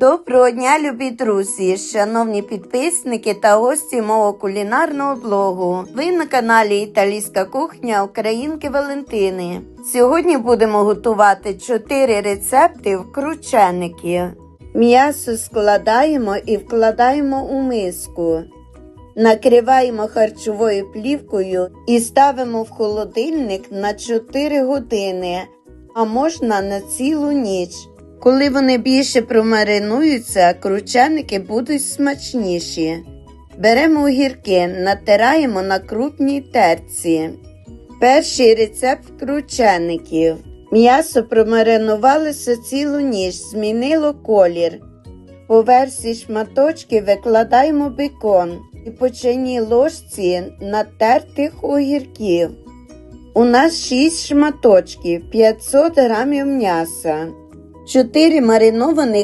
Доброго дня, любі друзі, шановні підписники та гості мого кулінарного блогу. Ви на каналі Італійська кухня Українки Валентини. Сьогодні будемо готувати 4 рецепти вкрученики. М'ясо складаємо і вкладаємо у миску. Накриваємо харчовою плівкою і ставимо в холодильник на 4 години, а можна на цілу ніч. Коли вони більше промаринуються, крученики будуть смачніші. Беремо огірки, натираємо на крупній терці. Перший рецепт кручеників. М'ясо промаринувалося цілу ніч, змінило колір. По версії шматочки викладаємо бекон і по чайній ложці натертих огірків. У нас 6 шматочків, 500 грамів м'яса. 4 маринованих